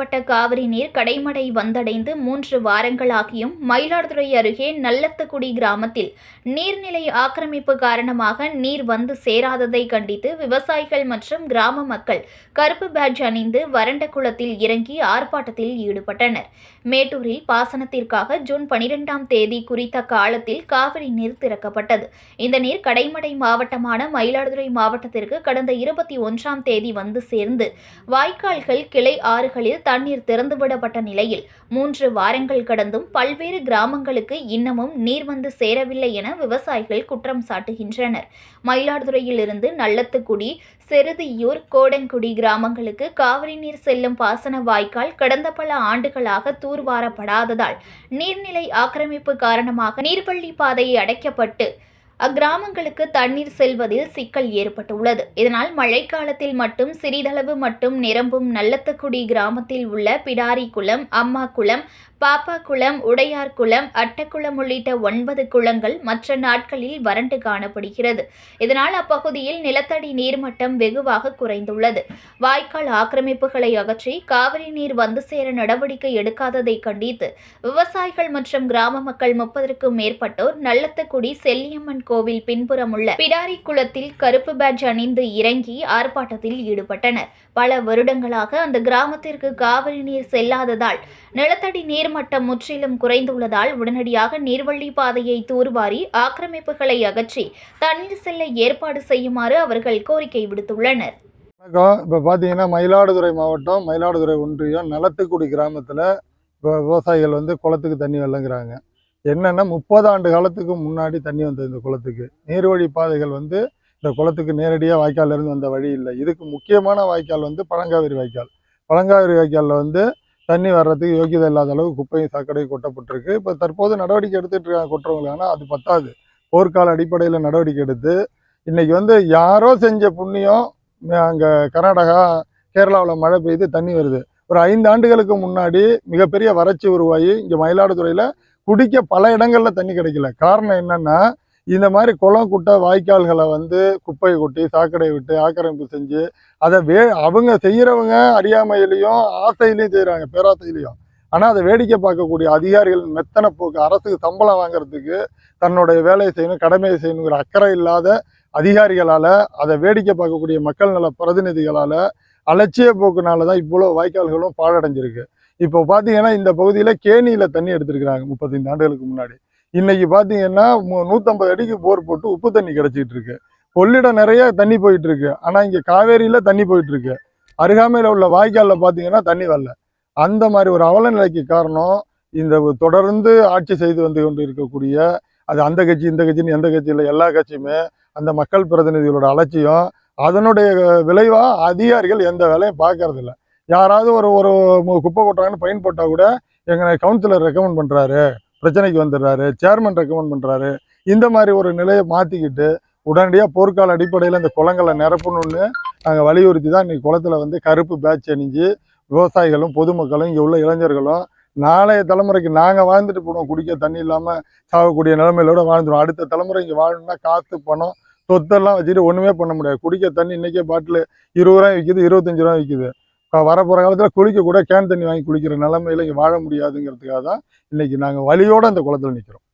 காவிரி நீர் கடைமடை வந்தடைந்து மூன்று வாரங்களாகியும் மயிலாடுதுறை அருகே நல்லத்துக்குடி கிராமத்தில் நீர்நிலை ஆக்கிரமிப்பு காரணமாக நீர் வந்து சேராததை கண்டித்து விவசாயிகள் மற்றும் கிராம மக்கள் கருப்பு பேட்ஜ் அணிந்து வறண்ட குளத்தில் இறங்கி ஆர்ப்பாட்டத்தில் ஈடுபட்டனர். மேட்டூரில் பாசனத்திற்காக ஜூன் பனிரெண்டாம் தேதி குறித்த காலத்தில் காவிரி நீர் திறக்கப்பட்டது. இந்த நீர் கடைமடை மாவட்டமான மயிலாடுதுறை மாவட்டத்திற்கு கடந்த இருபத்தி ஒன்றாம் தேதி வந்து சேர்ந்து வாய்க்கால்கள் கிளை ஆறுகளில் தண்ணீர் திறந்துவிடப்பட்ட நிலையில் மூன்று வாரங்கள் கடந்தும் பல்வேறு கிராமங்களுக்கு இன்னமும் நீர் வந்து சேரவில்லை என விவசாயிகள் குற்றம் சாட்டுகின்றனர். மயிலாடுதுறையிலிருந்து நல்லத்துக்குடி செருதியூர் கோடங்குடி கிராமங்களுக்கு காவிரி நீர் செல்லும் பாசன வாய்க்கால் கடந்த பல ஆண்டுகளாக தூர்வாரப்படாததால் நீர்நிலை ஆக்கிரமிப்பு காரணமாக நீர்பள்ளி பாதை அடைக்கப்பட்டு அக்கிராமங்களுக்கு தண்ணீர் செல்வதில் சிக்கல் ஏற்பட்டுள்ளது. இதனால் மழைக்காலத்தில் மட்டும் சிறிதளவு மட்டும் நிரம்பும் நல்லத்துக்குடி கிராமத்தில் உள்ள பிடாரி குளம் அம்மா குளம் பாப்பா குளம் உடையார் குளம் அட்டக்குளம் உள்ளிட்ட ஒன்பது குளங்கள் மற்ற நாட்களில் வறண்டு காணப்படுகிறது. இதனால் அப்பகுதியில் நிலத்தடி நீர்மட்டம் வெகுவாக குறைந்துள்ளது. வாய்க்கால் ஆக்கிரமிப்புகளை அகற்றி காவிரி நீர் வந்து சேர நடவடிக்கை எடுக்காததை கண்டித்து விவசாயிகள் மற்றும் கிராம மக்கள் முப்பதற்கும் மேற்பட்டோர் நல்லத்துக்குடி செல்லியம்மன் கோவில் பின்புறம் உள்ள பிடாரி குளத்தில் கருப்பு பேட்ஜ் அணிந்து இறங்கி ஆர்ப்பாட்டத்தில் ஈடுபட்டனர். பல வருடங்களாக அந்த கிராமத்திற்கு காவிரி நீர் செல்லாததால் நிலத்தடி நீர்மட்டம் முற்றிலும் குறைந்துள்ளதால் உடனடியாக நீர்வள்ளி பாதையை தூர்வாரி ஆக்கிரமிப்புகளை அகற்றி தண்ணீர் செல்ல ஏற்பாடு செய்யுமாறு அவர்கள் கோரிக்கை விடுத்துள்ளனர். வணக்கம். இப்போ பார்த்தீங்கன்னா மயிலாடுதுறை மாவட்டம் மயிலாடுதுறை ஒன்றியம் நலத்துக்குடி கிராமத்தில் இப்போ விவசாயிகள் வந்து குளத்துக்கு தண்ணி வெள்ளங்கிறாங்க என்னென்னா முப்பது ஆண்டு காலத்துக்கு முன்னாடி தண்ணி வந்தது இந்த குளத்துக்கு. நீர்வழி பாதைகள் வந்து இந்த குளத்துக்கு நேரடியாக வாய்க்காலிருந்து வந்த வழி இல்லை. இதுக்கு முக்கியமான வாய்க்கால் வந்து பழங்காவிரி வாய்க்கால். பழங்காவிரி வாய்க்காலில் வந்து தண்ணி வர்றதுக்கு யோகியதை இல்லாத அளவு குப்பையும் சாக்கடையும் கொட்டப்பட்டிருக்கு. இப்போ தற்போது நடவடிக்கை எடுத்துகிட்டு இருக்காங்க கொட்டுறவங்க ஆனால் அது பத்தாது. போர்க்கால அடிப்படையில் நடவடிக்கை எடுத்து இன்றைக்கி வந்து யாரோ செஞ்ச புண்ணியம் அங்கே கர்நாடகா கேரளாவில் மழை பெய்து தண்ணி வருது. ஒரு ஐந்து ஆண்டுகளுக்கு முன்னாடி மிகப்பெரிய வறட்சி உருவாகி இங்கே மயிலாடுதுறையில் குடிக்க பல இடங்களில் தண்ணி கிடைக்கல. காரணம் என்னென்னா இந்த மாதிரி குளம் குட்டை வாய்க்கால்களை வந்து குப்பையை கொட்டி சாக்கடை விட்டு ஆக்கிரமிப்பு செஞ்சு அதை வே அவங்க செய்கிறவங்க அறியாமையிலையும் ஆசையிலையும் செய்கிறாங்க பேராசையிலையும். ஆனால் அதை வேடிக்கை பார்க்கக்கூடிய அதிகாரிகள் மெத்தனை போக்கு அரசுக்கு சம்பளம் வாங்குறதுக்கு தன்னுடைய வேலையை செய்யணும் கடமையை செய்யணுங்கிற அக்கறை இல்லாத அதிகாரிகளால் அதை வேடிக்கை பார்க்கக்கூடிய மக்கள் நல பிரதிநிதிகளால் அலட்சிய போக்குனால தான் இவ்வளோ வாய்க்கால்களும் பாழடைஞ்சிருக்கு. இப்போ பார்த்தீங்கன்னா இந்த பகுதியில் கேணியில் தண்ணி எடுத்துருக்குறாங்க முப்பத்தைந்து ஆண்டுகளுக்கு முன்னாடி. இன்னைக்கு பார்த்தீங்கன்னா மு- நூற்றம்பது அடிக்கு போர் போட்டு உப்பு தண்ணி கிடச்சிட்டு இருக்கு. கொள்ளிடம் நிறைய தண்ணி போயிட்டு இருக்கு. ஆனால் இங்கே காவேரியில் தண்ணி போயிட்டு இருக்கு. அருகாமையில் உள்ள வாய்க்காலில் பார்த்தீங்கன்னா தண்ணி வரல. அந்த மாதிரி ஒரு அவல நிலைக்கு காரணம் இந்த தொடர்ந்து ஆட்சி செய்து வந்து கொண்டு இருக்கக்கூடிய அது அந்த கட்சி இந்த கட்சின்னு எந்த கட்சியில் எல்லா கட்சியுமே அந்த மக்கள் பிரதிநிதிகளோட அலட்சியம் அதனுடைய விளைவாக அதிகாரிகள் எந்த வேலையும் பார்க்கறதில்ல. யாராவது ஒரு ஒரு குப்பை கொட்டுறாங்கன்னு ஃபைன் போட்டால் கூட எங்களை கவுன்சிலர் ரெக்கமெண்ட் பண்ணுறாரு பிரச்சனைக்கு வந்துடுறாரு. சேர்மன் ரெக்கமெண்ட் பண்ணுறாரு இந்த மாதிரி ஒரு நிலையை மாற்றிக்கிட்டு உடனடியாக போர்க்கால அடிப்படையில் இந்த குளங்களை நிரப்பணும்னு நாங்கள் வலியுறுத்தி தான் இன்றைக்கி குளத்துல வந்து கருப்பு பேட்ச் அணிஞ்சு விவசாயிகளும் பொதுமக்களும் இங்கே உள்ள இளைஞர்களும் நாளைய தலைமுறைக்கு நாங்கள் வாழ்ந்துட்டு போனோம். குடிக்க தண்ணி இல்லாமல் சாகக்கூடிய நிலைமையிலோட வாழ்ந்துடும் அடுத்த தலைமுறை இங்கே வாழணும்னா காற்று பணம் சொத்தெல்லாம் வச்சுட்டு ஒன்றுமே பண்ண முடியாது. குடிக்க தண்ணி இன்றைக்கே பாட்டில் இருபது ரூபாய் விற்கிது இருபத்தஞ்சு ரூபாய் விற்கிது வரப்போகிற காலத்தில் குளிக்க கூட கேன் தண்ணி வாங்கி குளிக்கிற நிலமையில இங்கே வாழ முடியாதுங்கிறதுக்காக தான் இன்றைக்கி நாங்கள் வழியோடு அந்த குளத்துல நிற்கிறோம்